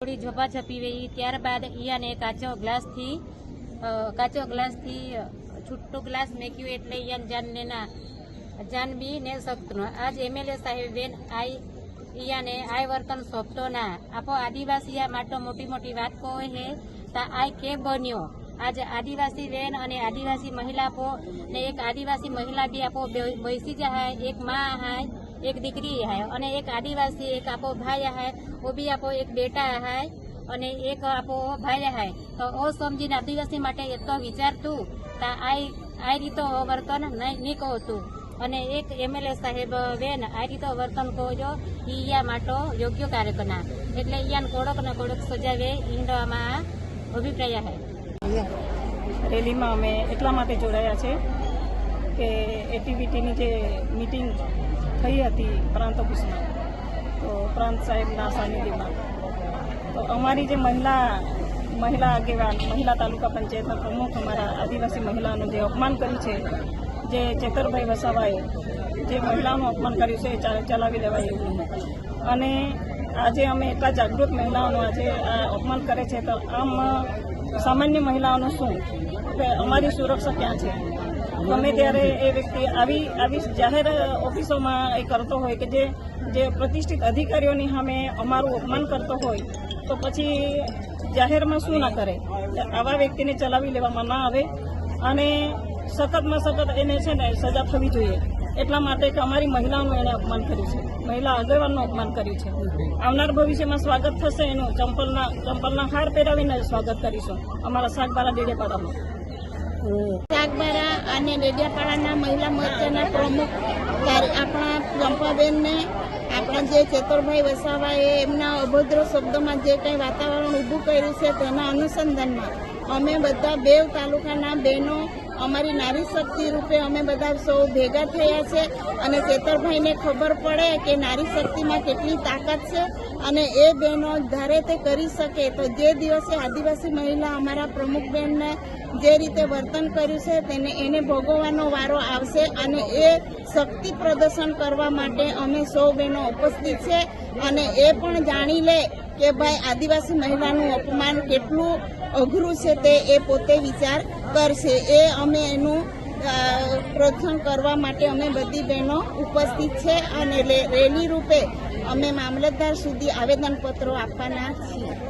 થોડી ઝપાઝપી વહી ત્યારબાદ ઈયાને કાચો ગ્લાસથી કાચો ગ્લાસથી છૂટો ગ્લાસ મેક્યું એટલે અહીંયા જાનને ના જાન બી ને. શકતું આજ એમએલએ સાહેબ બેન આઈ, ઈયાને આય વર્તન સોંપતો ના. આપો આદિવાસી માટો મોટી મોટી વાત કહો હે, તા આય કે બન્યો? આજ આદિવાસી બેન અને આદિવાસી મહિલા આપો ને એક આદિવાસી મહિલા બી આપો બેસી જાય એક માં હાય એક દીકરી હાય અને એક આદિવાસી, એક આપો ભાઈ હાય ઓ બી આપો એક બેટા હાય અને એક આપો ભાઈ હાય તો ઓ સમજીને આદિવાસી માટે એટલો વિચારતું તા આ રીતો વર્તન નહીં કહું અને એક એમએલએ સાહેબ બેન આ રીતો વર્તન કહો જો ઈ યા માટો યોગ્ય કાર્યકરના એટલે ઈયાન કોડક ને કોડક સજાવે ઈંડવામાં અભિપ્રાય હે. રેલીમાં અમે એટલા માટે જોડાયા છે કે એટીવીટીની જે મિટિંગ થઈ હતી પ્રાંત ઓફિસમાં, તો પ્રાંત સાહેબના સાનિધ્યમાં. તો અમારી જે મહિલા મહિલા આગેવાન, મહિલા તાલુકા પંચાયતના પ્રમુખ, અમારા આદિવાસી મહિલાઓનું જે અપમાન કર્યું છે, જે ચેતરભાઈ વસાવાએ જે મહિલાનું અપમાન કર્યું છે, એ ચલાવી લેવાય એવું. અને આજે અમે એટલા જાગૃત મહિલાઓનું આજે આ અપમાન કરે છે, તો આમ સામાન્ય મહિલાઓનું શું? કે અમારી સુરક્ષા ક્યાં છે? ગમે ત્યારે એ વ્યક્તિ આવી આવી જાહેર ઓફિસોમાં એ કરતો હોય કે જે જે પ્રતિષ્ઠિત અધિકારીઓની સામે અમારું અપમાન કરતો હોય, તો પછી જાહેરમાં શું ના કરે? આવા વ્યક્તિને ચલાવી લેવામાં ના આવે અને સખતમાં સખત એને છે ને સજા થવી જોઈએ. એટલા માટે કે અમારી મહિલાઓનું એને અપમાન કર્યું છે. મહિલા આગેવાનનું અપમાન કર્યું છે. આવનાર ભવિષ્યમાં સ્વાગત થશે એનું. ચંપલના ચંપલના હાર પહેરાવીને સ્વાગત કરીશું. અમારા શાકબારા ડેડેપાડામાં શાકબારા અને ડેડિયાપાડાના મહિલા મોરચાના પ્રમુખ આપણા ચંપાબેનને આપણા જે ચેતરભાઈ વસાવાએ એમના અભદ્ર શબ્દોમાં જે કંઈ વાતાવરણ ઊભું કર્યું છે તેના અનુસંધાનમાં અમે બધા બેવ તાલુકાના બહેનો અમારી નારી શક્તિ રૂપે અમે બધા સૌ ભેગા થયા છે અને ચેતરભાઈને ખબર પડે કે નારી શક્તિમાં કેટલી તાકાત છે અને એ બહેનો ધારે તે કરી શકે. તો જે દિવસે આદિવાસી મહિલા અમારા પ્રમુખ બહેનને જે રીતે વર્તન કર્યું છે તેને એને ભોગવવાનો વારો આવશે અને એ શક્તિ પ્રદર્શન કરવા માટે અમે સૌ બહેનો ઉપસ્થિત છે અને એ પણ જાણી લે કે ભાઈ આદિવાસી મહિલાનું અપમાન કેટલું અઘરું છે તે એ પોતે વિચાર કરશે એ અમે એનું પ્રોત્સાહન કરવા માટે અમે બધી બહેનો ઉપસ્થિત છે અને રેલી રૂપે અમે મામલતદાર સુધી આવેદનપત્રો આપવાના છીએ.